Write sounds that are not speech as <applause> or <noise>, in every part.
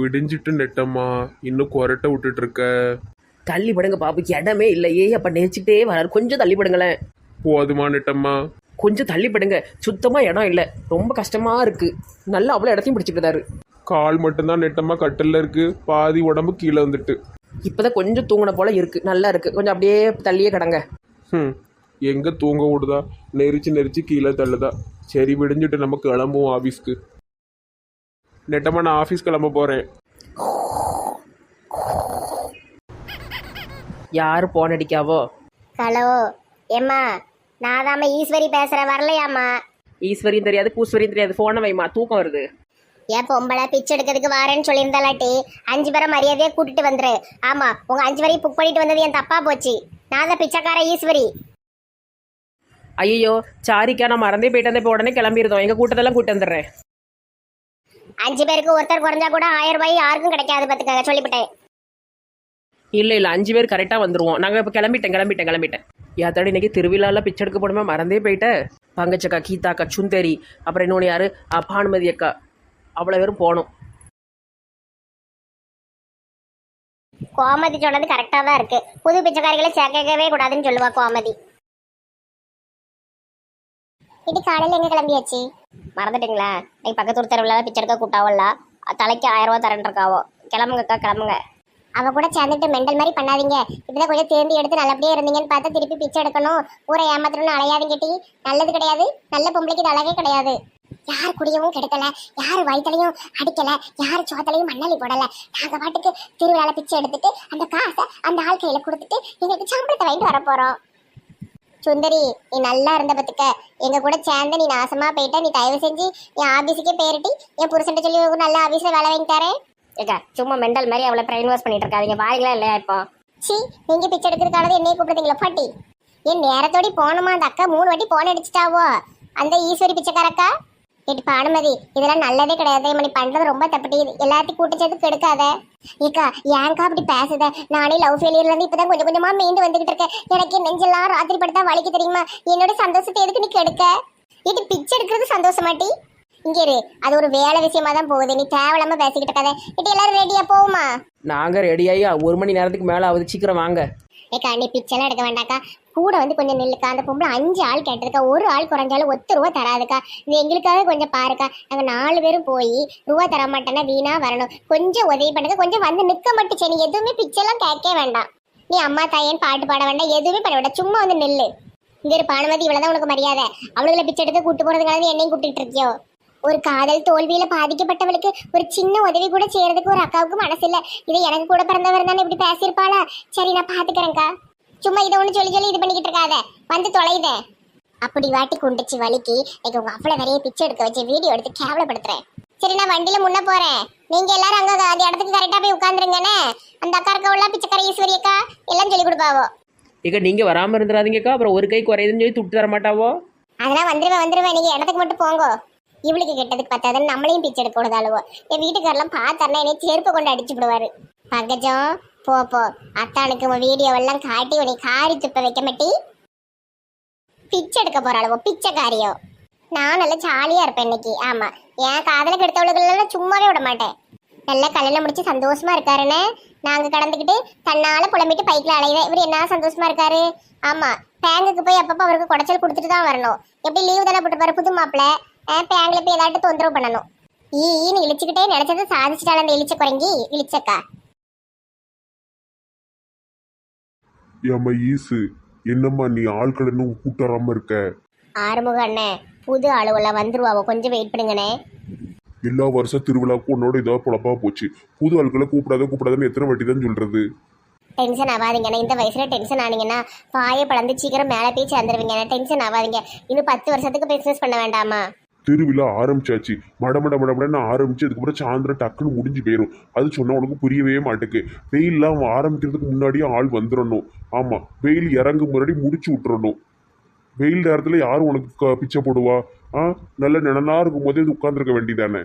விடிஞ்சிட்டு நெட்டம்மா. இன்னும் கொரட்டை விட்டுட்டு இருக்க தள்ளி படுங்க பாப்பு இடமே இல்லையே. அப்ப நேச்சுக்கிட்டே வராரு. கொஞ்சம் தள்ளி படுங்களேன். போதுமா நெட்டம்மா? கொஞ்சம் தள்ளி படுங்க. சுத்தமா இடம் இல்லை. ரொம்ப கஷ்டமா இருக்கு. நல்லா அவ்வளோ இடத்தையும் பிடிச்சிக்கிட்டாரு கால் மட்டும்தான் நெட்டம்மா கட்டில் இருக்கு. பாதி உடம்பு கீழே வந்துட்டு. இப்பதான் கொஞ்சம் தூங்கின போல இருக்கு. நல்லா இருக்கு. கொஞ்சம் அப்படியே தள்ளியே கிடங்க. ம் எங்க தூங்க விடுதா? நெரிச்சு நெரிச்சு கீழே தள்ளுதா? சரி விடிஞ்சிட்டு நம்ம கிளம்புவோம் ஆஃபீஸ்க்கு நெட்டம்மா நான் ஆஃபீஸ் கிளம்ப போறேன். யாரு போன் அடிக்காவோ? ஹலோ ஏம்மா நான் தாம்மா ஈஸ்வரி பேசுகிறேன் வரலையாம்மா? ஈஸ்வரியும் தெரியாது பூஸ்வரியும் தெரியாது போனை வைமா தூக்கம் வருது. ஏன் பொம்பளை பிச்சை எடுக்கிறதுக்கு வரேன்னு சொல்லியிருந்தாலாட்டி அஞ்சு பேரை மரியாதையாக கூட்டிட்டு வந்துரு. ஆமா உங்க அஞ்சு பேரையும் புக் பண்ணிட்டு வந்தது என் தப்பா போச்சு. நான் தான் பிச்சைக்கார ஈஸ்வரி. ஐயோ சாரிக்கா நான் மறந்தே போயிட்டு வந்தேன் இப்போ உடனே கிளம்பிருந்தோம் எங்க கூட்டத்தெல்லாம் கூட்டு வந்துடுறேன். அஞ்சு பேருக்கு ஒருத்தர் குறைஞ்சா கூட ஆயிரம் ரூபாய் யாருக்கும் கிடைக்காது பார்த்துக்கங்க சொல்லிவிட்டேன். இல்லை இல்லை அஞ்சு பேர் கரெக்டாக வந்துருவோம். நாங்கள் இப்போ கிளம்பிட்டேன் கிளம்பிட்டேன் கிளம்பிட்டேன். யாத்தாடி இன்னைக்கு திருவிழாவில் பிச்சை எடுக்க போடுமே மறந்தே போயிட்டேன் பங்கச்சக்கா கீதாக்கா சுந்தரி அப்புறம் இன்னொன்று யாரு? பானுமதி அக்கா. அவ்வளோ பேரும் போகணும் கோமதி சொன்னது கரெக்டாக தான் இருக்கு. புது பிச்சைக்காரிகளை சேர்க்கவே கூடாதுன்னு சொல்லுவா கோமதி. இது காலையில் எங்க கிளம்பியாச்சு? மறந்துட்டீங்களா? நீ பக்கத்து தெருவில் பிச்சை எடுக்க கூட்டாவல்ல தலைக்கு ஆயிரம் ரூபா தரேன் இருக்காவோ. கிளம்புங்கக்கா கிளம்புங்க. அவ கூட சேர்ந்துட்டு மெண்டல் மாதிரி பண்ணாதீங்க. இப்பதான் கொஞ்சம் தேர்ந்து எடுத்து நல்லபடியா இருந்தீங்கன்னு பார்த்தா திருப்பி பிச்சை எடுக்கணும். ஊரை ஏமாத்தணும்னு அலையாதீங்க டி. நல்லது கிடையாது. நல்ல பொம்பளைக்கு இது அழகே கிடையாது. யார் குடியவும் கெடுக்கல. யார் வயிற்றுலையும் அடிக்கல. யார் சோத்தலையும் மண்ணலி போடல. நாங்க பாட்டுக்கு திருவிழால பிச்சை எடுத்துட்டு அந்த காசை அந்த ஆள் கையில கொடுத்துட்டு எங்களுக்கு சம்பளத்தை வாங்கிட்டு வர போறோம். சுந்தரி நீ நல்லா இருந்த பத்துக்க. எங்க கூட சேர்ந்து நீ நாசமா போயிட்ட. நீ தயவு செஞ்சு என் ஆபீஸுக்கே பேரிட்டி. என் புருஷன்ட்ட சொல்லி ஒரு நல்ல ஆபீஸ்ல வேலை வாங்கி தரேன். ஏக்கா சும்மா மெண்டல் மாதிரி அவளை பிரைன் வாஷ் பண்ணிட்டு இருக்காதீங்க. வாரிங்களா இல்லையா இப்போ? சி நீங்க பிச்சை எடுக்கிறதுக்கானது என்னைய கூப்பிடுறீங்களா பாட்டி. என் நேரத்தோடி போனோமா அந்த அக்கா? மூணு வாட்டி போன் அடிச்சிட்டாவோ. அந்த ஈஸ்வரி பிச்சைக்காரக்கா? ஏட்டி பானுமதி இதெல்லாம் நல்லதே கிடையாது மணி பண்றது ரொம்ப தப்புட்டி எல்லாத்தையும் கூட்டி சேர்த்து கெடுக்காத. ஏக்கா ஏன்க்கா அப்படி பேசுத? நானே லவ் ஃபெயிலியர்ல இருந்து இப்பதான் கொஞ்சம் கொஞ்சமா மீண்டு வந்துகிட்டு இருக்கேன். எனக்கு என் நெஞ்செல்லாம் ராத்திரி படுத்தா வலிக்கு தெரியுமா? என்னோட சந்தோஷத்தை எதுக்கு நீ கெடுக்க? இது பிச்சை எடுக்கிறது சந்தோஷமாட்டி இங்க இரு அது ஒரு வேலை விஷயமா தான் போகுது. நீ தேவையில்லாம பேசிக்கிட்டு இருக்காத. இது எல்லாரும் ரெடியா போகுமா நாங்கள் ரெடியாகி ஒரு மணி நேரத்துக்கு மேலே ஆகுது. சீக்கிரம் வாங்க. ஏக்கா நீ பிச்சைலாம் எடுக்க வேண்டாக்கா. கூட வந்து கொஞ்சம் நில்லுக்கா. அந்த பொம்பளை அஞ்சு ஆள் கேட்டிருக்கா. ஒரு ஆள் குறைஞ்சாலும் ஒத்து ரூபா தராதுக்கா. இது எங்களுக்காக கொஞ்சம் பாருக்கா. நாங்கள் நாலு பேரும் போய் ரூபா தர மாட்டேன்னா வீணா வரணும். கொஞ்சம் உதவி பண்ணுங்க. கொஞ்சம் வந்து நிற்க மட்டும் சரி எதுவுமே பிச்சைலாம் கேட்க வேண்டாம். நீ அம்மா தாயேன்னு பாட்டு பாட வேண்டாம். எதுவுமே பண்ண வேண்டாம். சும்மா வந்து நில்லு. இங்க ஒரு பானுமதி இவ்வளவுதான் உனக்கு மரியாதை. அவளுகளை பிச்சை எடுத்து கூட்டு போறதுக்காக என்னையும் கூப்பிட்டு இருக்கியோ? ஒரு காதல் தோல்வியில பாதிக்கப்பட்டவளுக்கு ஒரு சின்ன உதவி கூட செய்யறதுக்கு ஒரு அக்காவுக்கு மனசு இல்லை இது எனக்கு கூட பிறந்தவர் தானே இப்படி பேசியிருப்பாளா? சரி நான் பாத்துக்கிறேன்க்கா. சும்மா இதை ஒண்ணு சொல்லி சொல்லி இது பண்ணிக்கிட்டு இருக்காத. வந்து தொலைத. அப்படி வாட்டி குண்டுச்சு வலிக்கு. எனக்கு உங்க அவ்வளவு நிறைய பிச்சை எடுக்க வச்சு வீடியோ எடுத்து கேவலப்படுத்துறேன். சரி நான் வண்டியில முன்ன போறேன். நீங்க எல்லாரும் அங்க அந்த இடத்துக்கு கரெக்டா போய் உட்காந்துருங்கண்ணே அந்த அக்கா இருக்கவுள்ள பிச்சைக்கார ஈஸ்வரி அக்கா எல்லாம் சொல்லி கொடுப்பாவோ. ஏக்கா நீங்கள் வராமல் இருந்துடாதீங்கக்கா. அப்புறம் ஒரு கை குறையுதுன்னு சொல்லி துட்டு தர மாட்டாவோ? அதெல்லாம் வந்துருவேன் வந்துருவேன். நீங்க இடத்துக்கு மட்டும் போங்க. இவளுக்கு கெட்டதுக்கு பத்தாதுன்னு நம்மளையும் பிச்சை எடுக்க கூடாதாளுவோ என் வீட்டுக்காரெல்லாம் பார்த்தாருன்னா என்னை செருப்பு கொண்டு அடிச்சு விடுவாரு. பங்கஜம் போ போ. அத்தானுக்கு உன் வீடியோவெல்லாம் காட்டி உன்னை காரி துப்ப வைக்க மாட்டி. பிச்சை எடுக்க போறாளுவோ பிச்சைக்காரியோ. நான் நல்லா ஜாலியா இருப்பேன் இன்னைக்கு. ஆமா என் காதல கெடுத்தவளுக்கு சும்மாவே விட மாட்டேன். நல்லா கல்யாணம் முடிச்சு சந்தோஷமா இருக்காருன்னு நாங்க கடந்துக்கிட்டு தன்னால புலம்பிட்டு பைக்ல அலையுவேன். இவர் என்ன சந்தோஷமா இருக்காரு? ஆமா பேங்குக்கு போய் அப்பப்போ அவருக்கு குடைச்சல் கொடுத்துட்டு தான் வரணும். எப்படி லீவு தானே போட்டுப்பாரு புது மாப்பிள்ள பேங்க்ல போய் ஏதாட்டு தொந்தரவு பண்ணணும். ஈ ஈன்னு இழிச்சுக்கிட்டே நினைச்சதை சாதிச்சிட்டால அந்த இழிச்ச குரங்கி? இழிச்சக்கா. ஏம்மா ஈசு? என்னம்மா நீ ஆட்கள் இன்னும் கூட்டறாம இருக்க? ஆறுமுக அண்ணன் புது ஆளுவெல்லாம் வந்துருவாவோ கொஞ்சம் வெயிட் பண்ணுங்கண்ணே. எல்லா வருஷம் திருவிழாவுக்கும் உன்னோட இதாக பொழப்பா போச்சு. புது ஆட்களை கூப்பிடாத கூப்பிடாதன்னு எத்தனை வாட்டி தான் சொல்றது? டென்ஷன் ஆகாதீங்கண்ணே இந்த வயசுல டென்ஷன் ஆனீங்கன்னா பாயை பழந்து சீக்கிரம் மேலே போய் சேர்ந்துருவீங்க டென்ஷன் ஆகாதீங்க. இன்னும் பத்து வருஷத்துக்கு பிசினஸ் பண்ண வேண்டாமா? திருவிழா ஆரம்பிச்சாச்சு. மட மட மட மடன்னு ஆரம்பிச்சு அதுக்கப்புறம் சாயந்தரம் டக்குன்னு முடிஞ்சு போயிடும் அது சொன்னா உனக்கு புரியவே மாட்டேக்கு. வெயில்லாம் ஆரம்பிக்கிறதுக்கு முன்னாடியே ஆள் வந்துடணும் ஆமா வெயில் இறங்கும் முன்னாடி முடிச்சு விட்டுறணும். வெயில் நேரத்துல யாரும் உனக்கு பிச்சை போடுவா? ஆ? நல்ல நிழலா இருக்கும் போதே இது உட்காந்துருக்க வேண்டியதானே?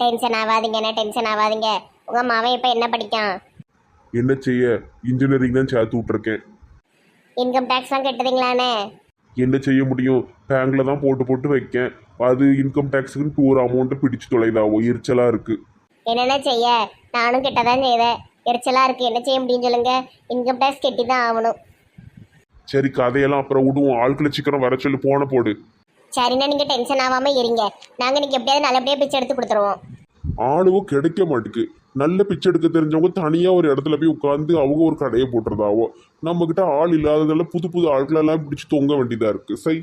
டென்ஷன் ஆகாதீங்கண்ணே டென்ஷன் ஆகாதீங்க உங்க மாவன் இப்போ என்ன படிக்கான்? என்ன செய்ய? இன்ஜினியரிங் தான் சேர்த்து விட்டுருக்கேன். இன்கம் டேக்ஸ்லாம் கட்டுறீங்களாண்ணே என்ன செய்ய முடியும்? பேங்க்ல தான் போட்டு போட்டு வைக்கேன். அது இன்கம் டேக்ஸுக்குன்னு டூர் அமௌண்ட்டை பிடிச்சு தொலைதாவோ எரிச்சலா இருக்கு. என்னென்ன செய்ய? நானும் கிட்ட தான் செய்தேன் எரிச்சலா இருக்கு. என்ன செய்ய முடியும் சொல்லுங்க. இன்கம் டேக்ஸ் கெட்டி தான் ஆகணும். சரி கதையெல்லாம் அப்புறம் விடுவோம். ஆட்களை சீக்கிரம் வர சொல்லி. போன போடு. சரிண்ணா நீங்க டென்ஷன் ஆகாம இருங்க. நாங்க நீங்க எப்படியாவது நல்லபடியா பிச்சை எடுத்து கொடுத்துருவோம். ஆளுவும் கிடைக்க மாட்டுக்கு. நல்ல பிச்சை எடுக்க தெரிஞ்சவங்க தனியா ஒரு இடத்துல போய் உட்காந்து அவங்க ஒரு கடையை போட்டுறதாவோ நம்ம கிட்ட ஆள் இல்லாததால புது புது ஆட்களெல்லாம் பிடிச்சு தொங்க வேண்டியதா இருக்கு. சை.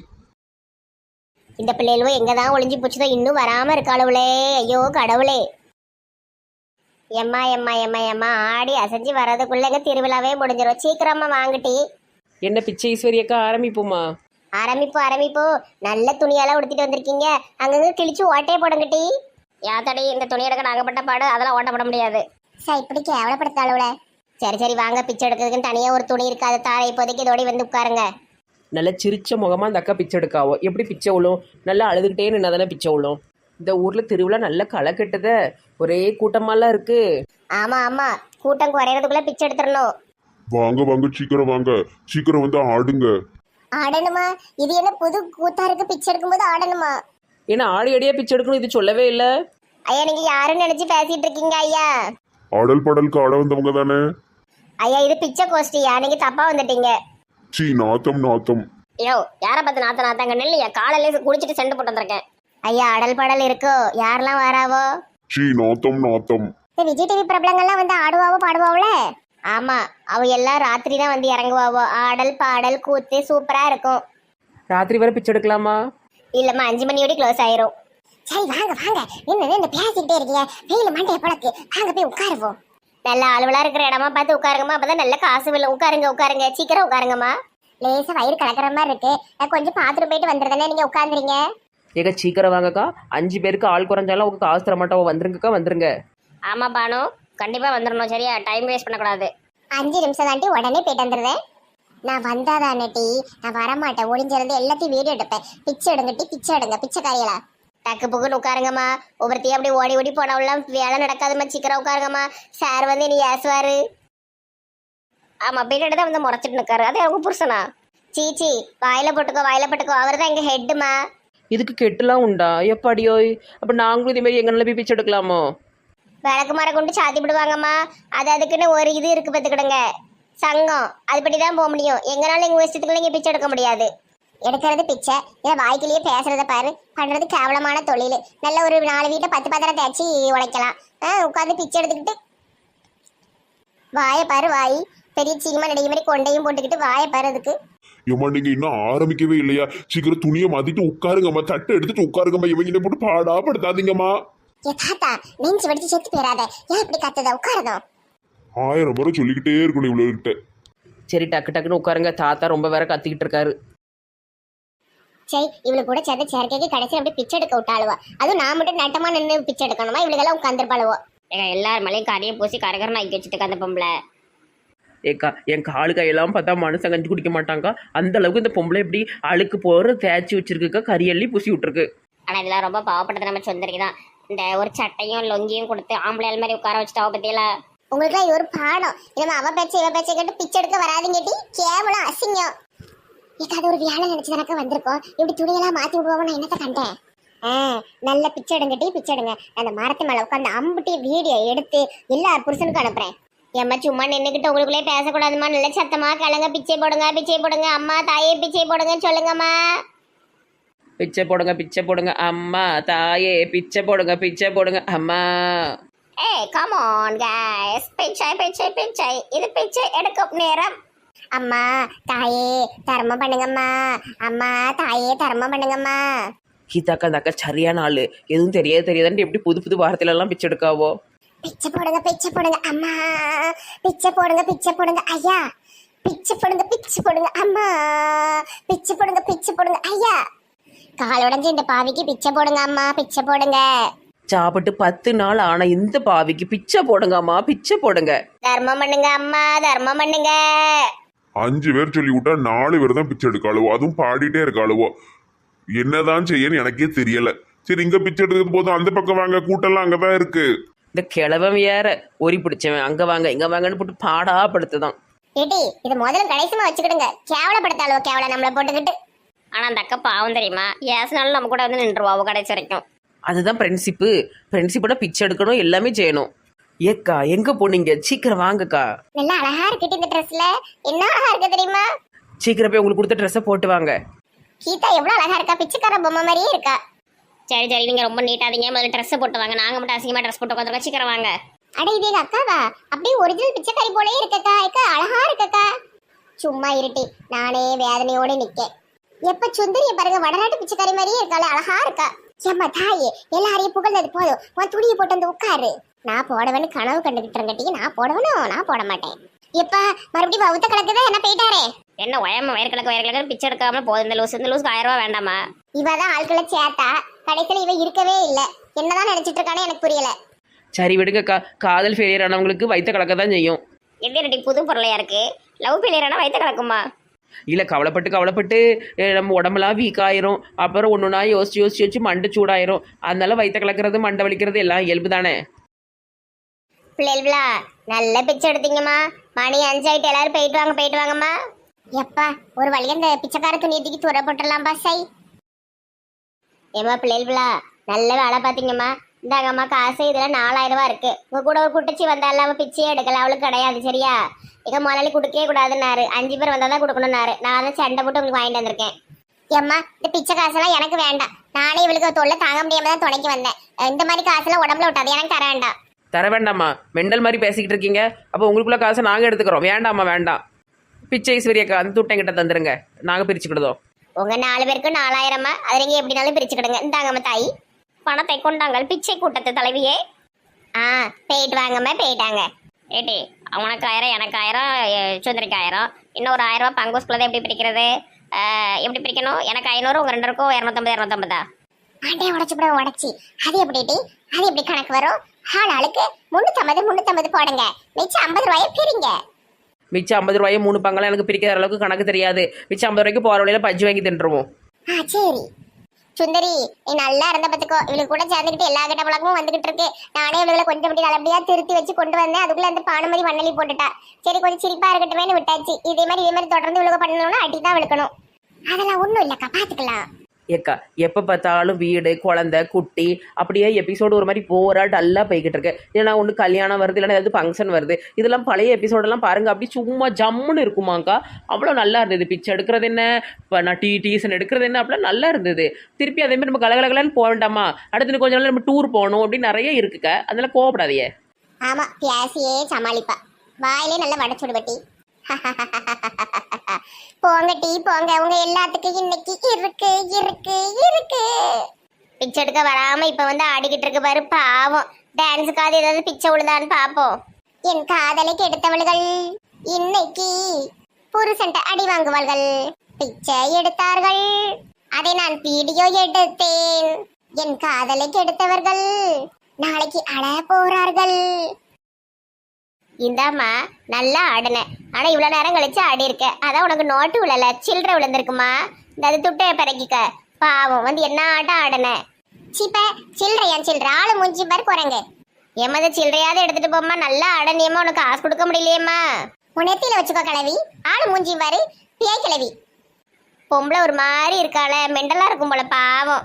இந்த பிள்ளைகளும் எங்க தான் ஒளிஞ்சு போச்சுதோ இன்னும் வராம இருக்காளுவளே ஐயோ கடவுளே. எம்மா எம்மா எம்மா எம்மா ஆடி அசைஞ்சு வர்றதுக்குள்ள எங்க திருவிழாவே முடிஞ்சிடும் சீக்கிரமா வாங்கிட்டி. என்ன பிச்சை ஈஸ்வரியக்கா ஆரம்பிப்போமா? ஆரம்பிப்போ ஆரம்பிப்போ. நல்ல துணியெல்லாம் உடுத்திட்டு வந்திருக்கீங்க. அங்கங்க கிழிச்சு ஓட்டையே போடுங்கட்டி யாத்தடி இந்த துணி எடுக்க நாகப்பட்ட பாடு? அதெல்லாம் ஓட்டப்பட முடியாது. சார் இப்படி கேவலப்படுத்தாளுவல சரி சரி வாங்க. பிச்சை எடுக்கிறதுக்குன்னு தனியா ஒரு துணி இருக்கு அதை தார இப்போதைக்கு இதோடி வந்து உட்காருங்க. நல்ல சிரிச்ச முகமா அந்த அக்கா பிச்சை எடுக்காவோ? எப்படி பிச்சை விழும்? நல்லா அழுதுகிட்டே நின்னா தானே பிச்சை விழும்? இந்த ஊர்ல திருவிழா நல்ல களை கட்டுத. ஒரே கூட்டமாலாம் இருக்கு. ஆமா ஆமா. கூட்டம் குறையறதுக்குள்ள பிச்சை எடுத்துடணும். வாங்க வாங்க சீக்கிரம் வாங்க. சீக்கிரம் வந்து ஆடுங்க. ஆடணுமா? இது என்ன புது கூத்தா இருக்கு? பிச்சை எடுக்கும்போது ஆடணுமா? ஏன்னா ஆடி அடியா பிச்சை எடுக்கணும் இது சொல்லவே இல்லை. ஐயா நீங்க யாருன்னு நினைச்சு பேசிட்டு இருக்கீங்க ஐயா? ஆடல் பாடலுக்கு ஆட வந்தவங்க தானே? ஐயா இது பிச்சை கோஷ்டியா நீங்க தப்பா வந்துட்டீங்க. சீ நாத்தம் நாத்தம். ஐயோ யார பார்த்து நாத்த நாத்தாங்க நெல்லையா காலையில குடிச்சிட்டு செண்டு போட்டு வந்திருக்கேன். ஐயா அடல் படல் இருக்கோ? யாரெல்லாம் வராவோ? சீ நாத்தம் நாத்தம். இந்த விஜய் டிவி பிரபலங்கள்லாம் வந்து ஆடுவாவோ பாடுவாவுல? ஆமா அவ எல்லாம் ராத்திரி தான் வந்து இறங்குவாவோ. ஆடல் பாடல் கூத்து சூப்பரா இருக்கும். ராத்திரி வரை பிச்சை எடுக்கலாமா? இல்லம்மா அஞ்சு மணியோட க்ளோஸ் ஆயிரும். சரி வாங்க வாங்க. என்ன இந்த பேசிக்கிட்டே இருக்கீங்க வெயில் மண்டைய பழக்கு. வாங்க போய் உட்காருவோம். நல்ல ஆளுவலா இருக்கிற இடமா பார்த்து உட்காருங்கம்மா. அப்பதான் நல்ல காசு விழும் உட்காருங்க உட்காருங்க. சீக்கிரம் உட்காருங்கம்மா. லேசா வயிறு கலக்கிற மாதிரி இருக்கு. நான் கொஞ்சம் பாத்ரூம் போயிட்டு வந்துருந்தேனே நீங்க உட்காந்துறீங்க ஏங்க சீக்கிரம் வாங்கக்கா. அஞ்சு பேருக்கு ஆள் குறைஞ்சாலும் உங்க காசு தர மாட்டோம். வந்துருங்கக்கா வந்துருங்க. ஆமா பானு. கண்டிப்பா வந்துடணும் சரியா? டைம் வேஸ்ட் பண்ணக்கூடாது. அஞ்சு நிமிஷம் தாண்டி உடனே போயிட்டு வந்துடுவேன் நான் வந்தாதானே டி? நான் வரமாட்டேன். ஒளிஞ்சிருந்து எல்லாத்தையும் வீடியோ எடுப்பேன். பிச்சை எடுங்க டி பிச்சை எடுங்க பிச்சைக்காரிகளா. டக்கு புக்குன்னு உட்காருங்கம்மா. ஒவ்வொருத்தையும் அப்படி ஓடி ஓடி போனவெல்லாம் வேலை நடக்காதும்மா சீக்கிரம் உட்காருங்கம்மா. சார் வந்து நீ ஏசுவாரு. ஆமா பின்னாடி தான் வந்து முறைச்சிட்டு நிற்காரு அது அவங்க புருஷனா? சீச்சி வாயில போட்டுக்கோ வாயில போட்டுக்கோ. அவர் தான் எங்க ஹெட்டுமா இதுக்கு கெட்டுலாம் உண்டா? எப்பாடியோ அப்ப நாங்களும் இதே மாதிரி எங்க போய் பிச்சை எடுக்கலாமோ? விளக்கு மரம் கொண்டு சாத்தி விடுவாங்கம்மா. அது அதுக்குன்னு ஒரு இது இருக்கு பார்த்துக்கிடுங்க. சங்கம். அதுபடி தான் போக முடியும். எங்கனாலும் எங்க இஷ்டத்துக்குள்ள இங்க பிச்சை எடுக்க முடியாது. எடுக்கிறது பிச்சை. இதை வாய்க்கிலேயே பேசுறத பாரு. பண்றது கேவலமான தொழில். நல்ல ஒரு நாலு வீட்டை பத்து பத்திரம் தேய்ச்சி உழைக்கலாம். ஆ உட்காந்து பிச்சை எடுத்துக்கிட்டு. வாயை பாரு வாய். பெரிய சீமா நடிகை மாதிரி கொண்டையும் போட்டுக்கிட்டு வாயை பாரு அதுக்கு. ஏம்மா நீங்க இன்னும் ஆரம்பிக்கவே இல்லையா? சீக்கிரம் துணியை மாத்திட்டு உட்காருங்கம்மா. தட்டை எடுத்துட்டு உட்காருங்கம்மா. இவங்க போட்டு பாடா படுத்தாதீங்கம்மா ஏ தாத்தா நெஞ்சு வெடிச்சு செத்து போயிடாத ஏன் இப்படி கத்துத? உட்காரதும் ஆயிரம் முறை சொல்லிக்கிட்டே இருக்கணும் இவ்வளவுகிட்ட சரி டக்கு டக்குன்னு உட்காருங்க. தாத்தா ரொம்ப வேற கத்திக்கிட்டு இருக்காரு. சரி இவளுக்கு கூட சேர்ந்த சேர்க்கைக்கு கடைசியில் அப்படியே பிச்சை எடுக்க விட்டாளுவா. அதுவும் நான் மட்டும் நட்டமா நின்று பிச்சை எடுக்கணுமா? இவளுக்கெல்லாம் உட்காந்துருப்பாளுவோ ஏங்க எல்லார் மேலேயும் கரையை பூசி கரகரன் ஆக்கி வச்சுட்டு அந்த பொம்பளை. ஏக்கா என் காலு கையெல்லாம் பார்த்தா மனுஷன் கஞ்சி குடிக்க மாட்டாங்க அந்த அளவுக்கு இந்த பொம்பளை இப்படி அழுக்கு போற தேய்ச்சி வச்சிருக்குக்கா கரியள்ளி பூசி விட்டுருக்கு. ஆனால் இதெல்லாம் ரொம்ப பாவப்பட்டது நம்ம சொந்தரிக்கு தான். இந்த ஒரு சட்டையும் லொங்கியும் கொடுத்து ஆம்பளை மாதிரி உட்கார வச்சுட்டா பத்தியில உங்களுக்குலாம் இது ஒரு பாடம். இனிமே அவ பேச்சை இவ பேச்சை கேட்டு பிச்சை எடுக்க வராதுங்க டி கேவலம் அசிங்கம். ஏதாவது ஒரு வியாழ நினைச்சு தானக்கா வந்திருக்கோம்? இப்படி துணியெல்லாம் மாத்தி விடுவோம்? நான் என்னத்த கண்டேன்? ஆ நல்ல பிச்சை எடுங்கட்டி பிச்சை எடுங்க. அந்த மரத்து மேலே உட்காந்து அம்புட்டி வீடியோ எடுத்து எல்லா புருஷனுக்கும் அனுப்புறேன். ஏம்மா சும்மா நின்றுக்கிட்டு உங்களுக்குள்ளே பேசக்கூடாதுமா நல்ல சத்தமா கிளங்க பிச்சை போடுங்க பிச்சை போடுங்க. அம்மா தாயே பிச்சை போடுங்கன்னு சொல்லுங்கம்மா. பிச்சை போடுங்க பிச்சை போடுங்க. அம்மா தாயே பிச்சை போடுங்க பிச்சை போடுங்க. அம்மா. ஏய் கம் ஆன் கைஸ் பிச்சை பிச்சை பிச்சை. இது பிச்சை எடுக்கும் நேரம். அம்மா தாயே தர்மம் பண்ணுங்கம்மா அம்மா தாயே தர்மம் பண்ணுங்கம்மா கீதாக்கா அந்த அக்கா சரியான ஆளு எதுவும் தெரியாது தெரியாதுன்ட்டு எப்படி புது புது வார்த்தையில எல்லாம் பிச்சை எடுக்காவோ பிச்சை போடுங்க பிச்சை போடுங்க அம்மா பிச்சை போடுங்க பிச்சை போடுங்க ஐயா பிச்சை போடுங்க பிச்சை போடுங்க அம்மா பிச்சை போடுங்க பிச்சை போடுங்க ஐயா கால் உடைஞ்சு இந்த பாவிக்கு பிச்சை போடுங்க அம்மா பிச்சை போடுங்க சாப்பிட்டு பத்து நாள் ஆன இந்த பாவிக்கு பிச்சை போடுங்க அம்மா பிச்சை போடுங்க தர்மம் பண்ணுங்க அம்மா தர்மம் பண்ணுங்க அஞ்சு பேர் சொல்லி விட்டா நாலு பேர் தான் பிச்சை எடுக்காளுவோ? அதுவும் பாடிட்டே இருக்காளுவோ? என்னதான் செய்யன்னு எனக்கே தெரியல. சரி இங்க பிச்சை எடுக்கிறது போதும். அந்த பக்கம் வாங்க கூட்டம்லாம் அங்கதான் இருக்கு. இந்த கிழவன் வேற ஒரி பிடிச்சவன். அங்க வாங்க இங்க வாங்கன்னு போட்டு பாடா படுத்துதான். ஏடி இது முதல்ல கடைசிமா வச்சுக்கிடுங்க. கேவலப்படுத்தாளோ கேவல நம்மள போட்டுக்கிட்டு. ஆனா அந்த அக்கா பாவம் தெரியுமா? ஏசினாலும் நம்ம கூட வந்து நின்றுவா கடைசி வரைக்கும். அதுதான் ஃப்ரெண்ட்ஷிப்பு ஃப்ரெண்ட்ஷிப்போட பிச்சை எடுக்கணும் எல்லாமே செய்யணும். ஏக்கா எங்க போனீங்க? சீக்கிரம் வாங்கக்கா. நல்லா அழகா இருக்கு இந்த ட்ரெஸ்ல என்ன அழகா இருக்கு தெரியுமா? சீக்கிரம் போய் உங்களுக்கு கொடுத்த ட்ரெஸ்ஸை போட்டு வாங்க. கீதா எவ்வளவு அழகா இருக்கா? பிச்சைக்கார பொம்மை மாதிரியே இருக்கா. சரி சரி நீங்க ரொம்ப நீட்டாதீங்க முதல்ல ட்ரெஸ் போட்டு வாங்க. நாங்க மட்டும் அசிங்கமா ட்ரெஸ் போட்டு உட்காந்துருக்கோம். சீக்கிரம் வாங்க. அட இது எங்க அக்காவா? அப்படியே ஒரிஜினல் பிச்சைக்காரி போலயே இருக்கக்கா. அக்கா அழகா இருக்கக்கா. சும்மா இருட்டி. நானே வேதனையோட நிக்கேன். எப்ப சுந்தரிய பாருங்க வடநாட்டு பிச்சைக்காரி மாதிரியே இருக்காளே. அழகா இருக்கா. ஏம்மா தாயே எல்லாரையும் புகழ்ந்தது போதும். உன் துணியை போட்டு வந்து உட்காரு. நான் போடவேன்னு கனவு கண்டுகிட்டு நான் போடவனும் நான் போட மாட்டேன். எப்ப மறுபடியும் வவுத்த கலக்குதா என்ன போயிட்டாரே? என்ன உயம வயிறு கிழக்கு வயிறு கிழக்கு பிச்சை எடுக்காம போதும் இந்த லூஸ் இந்த லூஸ்க்கு ஆயிரம் ரூபாய் வேண்டாமா? இவ தான் ஆட்களை சேர்த்தா கடைசியில் இவ இருக்கவே இல்லை. என்னதான் நினைச்சிட்டு இருக்கானே எனக்கு புரியல. சரி விடுங்கக்கா காதல் ஃபெயிலியர் ஆனவங்களுக்கு வைத்த கலக்க தான் செய்யும். எப்படி ரெடி புது பொருளையா இருக்கு? லவ் ஃபெயிலியரானா வயிற்று கிடக்குமா இல்லை கவலைப்பட்டு கவலைப்பட்டு நம்ம உடம்பெல்லாம் வீக் ஆயிரும். அப்புறம் ஒன்று ஒன்றா யோசிச்சு யோசிச்சு யோசிச்சு மண்டை சூடாயிரும். அதனால வைத்த கலக்கிறது மண்டை வலிக்கிறது எல்லாம் இயல்பு தானே? பிள்ளைகளா நல்ல பிச்சை எடுத்தீங்கம்மா. மணி அஞ்சாயிட்டு எல்லாரும் போயிட்டு வாங்க போயிட்டு வாங்கம்மா. எப்பா ஒரு வழி இந்த பிச்சைக்கார துணியத்துக்கு துறை போட்டுடலாம் பாசை ஏம்மா பிள்ளைகளா நல்ல வேலை பார்த்தீங்கம்மா. இந்தாங்கம்மா காசு இதில் நாலாயிரம் ரூபா இருக்கு. உங்க கூட ஒரு குட்டிச்சி வந்தால அவன் பிச்சையே எடுக்கல அவளுக்கு கிடையாது சரியா? எங்க முதலாளி கொடுக்கவே கூடாதுன்னாரு. அஞ்சு பேர் வந்தால் தான் கொடுக்கணும்னாரு. நான் தான் சண்டை போட்டு உங்களுக்கு வாங்கிட்டு வந்திருக்கேன். ஏம்மா இந்த பிச்சை காசெல்லாம் எனக்கு வேண்டாம். நானே இவளுக்கு தொல்லை தாங்க முடியாம தான் துணைக்கு வந்தேன். இந்த மாதிரி காசெல்லாம் உடம்புல விட்டாது எனக்கு தர வேண்டாம். தர வேண்டாம்மா. மெண்டல் மாதிரி பேசிக்கிட்டு இருக்கீங்க. அப்போ உங்களுக்குள்ள காசை நாங்கள் எடுத்துக்கிறோம். வேண்டாம்மா வேண்டாம். பிச்சை ஈஸ்வரியக்கா அந்த துட்டை எங்கிட்ட தந்துருங்க. நாங்கள் பிரிச்சுக்கிடுதோம் உங்க நாலு பேருக்கு நாலாயிரமா? அது நீங்க எப்படினாலும் பிரிச்சுக்கிடுங்க. இந்தாங்கம்மா தாய். பணத்தை கொண்டாங்கள். பிச்சை கூட்டத்து தலைவியே. ஆ போயிட்டு வாங்கம்மா போயிட்டாங்க ஏட்டி உனக்கு ஆயிரம் எனக்கு ஆயிரம் எ- சுந்தரிக்கு ஆயிரம். இன்னும் ஒரு ஆயிரம் ரூபாய் பங்குஸ்குள்ளதை எப்படி பிரிக்கிறது? ஆ, எப்படி பிரிக்கணும்? எனக்கு ஐநூறு உங்க ரெண்டு இருக்கும் இரநூத்தம்பது இரநூத்தம்பதா? ஆண்டே உடச்சு விட உடச்சி. அது எப்படி டி? அது எப்படி கணக்கு வரும்? ஆள் ஆளுக்கு முன்னூத்தம்பது முன்னூத்தம்பது போடுங்க. மிச்சம் ஐம்பது ரூபாயை பிரிங்க. மிச்சம் ஐம்பது ரூபாயை மூணு பங்கெல்லாம் எனக்கு பிரிக்கிற அளவுக்கு கணக்கு தெரியாது. மிச்சம் ஐம்பது ரூபாய்க்கு போகிற வழியில பஜ்ஜி வாங்கி தின்றுவோம் ஆ சரி. சுந்தரி நீ நல்லா இருந்த பத்துக்கோ. இவளுக்கு கூட சேர்ந்துக்கிட்டு எல்லா கிட்ட பழக்கமும் வந்துகிட்டு இருக்கு. நானே இவளுகளை கொஞ்சம் அப்படி நல்லபடியா திருத்தி வச்சு கொண்டு வந்தேன். அதுக்குள்ள அந்த பானுமதி மண்ணலி போட்டுட்டா. சரி கொஞ்சம் சிரிப்பா இருக்கட்டுமேனு விட்டாச்சு. இதே மாதிரி இதே மாதிரி தொடர்ந்து இவளுக்கு பண்ணணும்னா அடி தான் விழுக்கணும். அதெல்லாம் ஒண்ணும் இல்லக்கா பாத்துக்கலாம். ஏக்கா எப்போ பார்த்தாலும் வீடு குழந்தை குட்டி அப்படியே எபிசோடு ஒரு மாதிரி போரா டல்லாக போய்கிட்டு இருக்கு. இல்லைனா ஒன்று கல்யாணம் வருது இல்லைன்னா ஏதாவது ஃபங்க்ஷன் வருது. இதெல்லாம் பழைய எபிசோடெல்லாம் பாருங்க அப்படி சும்மா ஜம்முன்னு இருக்குமாக்கா. அவ்வளோ நல்லா இருந்தது. பிச்சை எடுக்கிறது என்ன? இப்போ நான் டீ டீசன் எடுக்கிறது என்ன? அப்படிலாம் நல்லா இருந்தது. திருப்பி அதே மாதிரி நம்ம கலகலகலன்னு போக வேண்டாமா? அடுத்து இன்னும் கொஞ்ச நாள் நம்ம டூர் போகணும் அப்படின்னு நிறைய இருக்குக்கா. அதனால கோவப்படாதையே ஆமா பியாசியே சமாளிப்பா. வாயிலே நல்லா வடச்சுடு <laughs> போங்க டீ போங்க. உங்க எல்லாத்துக்கும் இன்னைக்கு இருக்கு இருக்கு இருக்கு. பிச்சை எடுக்க வராம இப்ப வந்து ஆடிக்கிட்டு இருக்கு பாரு பாவம். டான்ஸுக்காவது ஏதாவது பிச்சை விழுதான்னு பாப்போம். என் காதலை கெடுத்தவள்கள் இன்னைக்கு புருஷன்ட்ட அடி வாங்குவார்கள் பிச்சை எடுத்தார்கள். அதை நான் வீடியோ எடுத்தேன். என் காதலை கெடுத்தவர்கள் நாளைக்கு அழ போறார்கள். இந்தாம்மா நல்லா ஆடினேன். ஆனால் இவ்வளோ நேரம் கழிச்சு ஆடி இருக்க. அதான் உனக்கு நோட்டு விழல சில்லற விழுந்திருக்குமா? இந்த அது துட்டையை பிறக்கிக்க. பாவம் வந்து என்ன ஆட்டம் ஆடினேன் சீப்ப சில்லறையா சில்லற ஆளு மூஞ்சி பாரு குரங்க. எமது சில்லறையாவது எடுத்துட்டு போம்மா நல்லா ஆடனியம்மா உனக்கு காசு கொடுக்க முடியலையேம்மா. உனத்தில வச்சுக்கோ கிளவி ஆளு மூஞ்சி பாரு பியை கிளவி பொம்பளை ஒரு மாதிரி இருக்காள மெண்டலா இருக்கும் போல பாவம்.